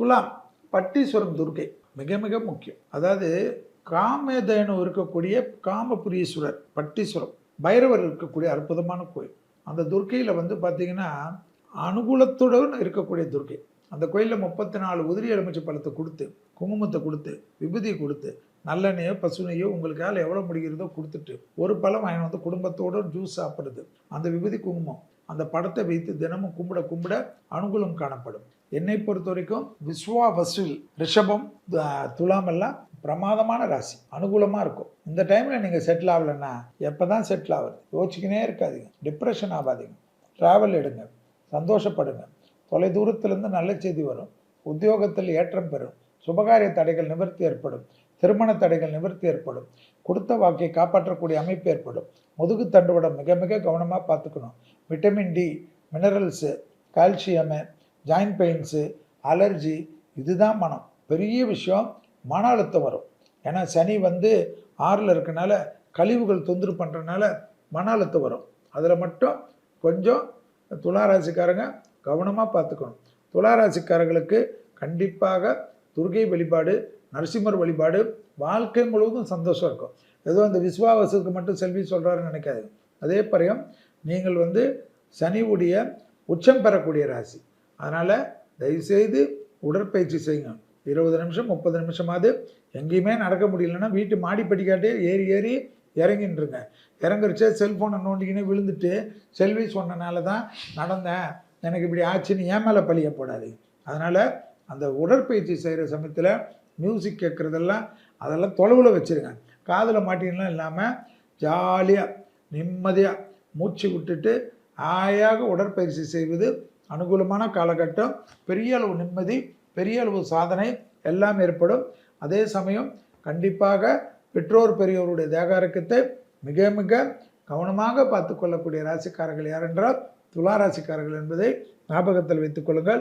துலாம் பட்டீஸ்வரம் துர்க்கை மிக மிக முக்கியம். அதாவது காமதேனு இருக்கக்கூடிய காமபுரீஸ்வரர் பட்டீஸ்வரம் பைரவர் இருக்கக்கூடிய அற்புதமான கோயில். அந்த துர்க்கையில் வந்து பார்த்தீங்கன்னா அனுகூலத்துடன் இருக்கக்கூடிய துர்க்கை அந்த கோயிலில் முப்பத்தி நாலு உதிரி எலுமிச்சை பழத்தை கொடுத்து குங்குமத்தை கொடுத்து விபூதி கொடுத்து நல்லெண்ணையோ பசுனையோ உங்களுக்கால் எவ்வளோ முடிகிறதோ கொடுத்துட்டு ஒரு பழம் வாங்கி வந்து குடும்பத்தோட ஜூஸ் சாப்பிட்றது அந்த விபூதி குங்குமம் அந்த படத்தை வைத்து தினமும் கும்பிட கும்பிட அனுகூலம் காணப்படும். என்னை பொறுத்த வரைக்கும் விஸ்வா வசூல் ரிஷபம் த- துலாம் எல்லாம் பிரமாதமான ராசி. அனுகூலமாக இருக்கும். இந்த டைமில் நீங்கள் செட்டில் ஆகலைன்னா எப்போ தான் செட்டில் ஆகுது? யோசிச்சுக்கினே இருக்காதீங்க. டிப்ரெஷன் ஆகாதீங்க. ட்ராவல் எடுங்க. சந்தோஷப்படுங்க. தொலை தூரத்துலேருந்து நல்ல செய்தி வரும். உத்தியோகத்தில் ஏற்றம் பெறும். சுபகாரிய தடைகள் நிவர்த்தி ஏற்படும். திருமண தடைகள் நிவர்த்தி ஏற்படும். கொடுத்த வாக்கை காப்பாற்றக்கூடிய அமைப்பு ஏற்படும். முதுகு தண்டுவடம் மிக மிக கவனமாக பார்த்துக்கணும். Vitamin D minerals calcium joint pains allergy இதுதான் மனம். பெரிய விஷயம் மன அழுத்தம் வரும். ஏன்னா சனி வந்து ஆறில் இருக்கனால கழிவுகள் தொந்தரவு பண்ணுறனால மன அழுத்தம் வரும். அதில் மட்டும் கொஞ்சம் துளாராசிக்காரங்க கவனமாக பார்த்துக்கணும். துளாராசிக்காரர்களுக்கு கண்டிப்பாக துர்கை வழிபாடு நரசிம்மர் வழிபாடு வாழ்க்கை முழுவதும் சந்தோஷம் இருக்கும். ஏதோ அந்த விஸ்வாவசுக்கு மட்டும் செல்வி சொல்கிறாருன்னு நினைக்காது அதே பரியம் நீங்கள் வந்து சனிவுடைய உச்சம் பெறக்கூடிய ராசி. அதனால் தயவுசெய்து உடற்பயிற்சி செய்யுங்க. இருபது நிமிஷம் முப்பது நிமிஷமாவது எங்கேயுமே நடக்க முடியலன்னா வீட்டு மாடி படிக்காட்டே ஏறி ஏறி இறங்கின்றுங்க. இறங்குறச்சே செல்ஃபோனை நோண்டிக்கினே விழுந்துட்டு செல்வி சொன்னனால தான் நடந்தேன். எனக்கு இப்படி ஆச்சுன்னு ஏன் மேலே பழிய போடாது? அதனால் அந்த உடற்பயிற்சி செய்கிற சமயத்தில் மியூசிக் கேட்குறதெல்லாம் அதெல்லாம் தொலைவில் வச்சுருங்க. காதில் மாட்டின்லாம் இல்லாமல் ஜாலியாக நிம்மதியாக மூச்சு விட்டுட்டு ஆயாக உடற்பயிற்சி செய்வது அனுகூலமான காலகட்டம் பெரிய அளவு நிம்மதி பெரிய அளவு சாதனை எல்லாம் ஏற்படும். அதே சமயம் கண்டிப்பாக பெற்றோர் பெரியோருடைய தேகாரக்கத்தை மிக மிக கவனமாக பார்த்து கொள்ளக்கூடிய ராசிக்காரர்கள் யாரென்றால் துலா ராசிக்காரர்கள் என்பதை ஞாபகத்தில் வைத்துக் கொள்ளுங்கள்.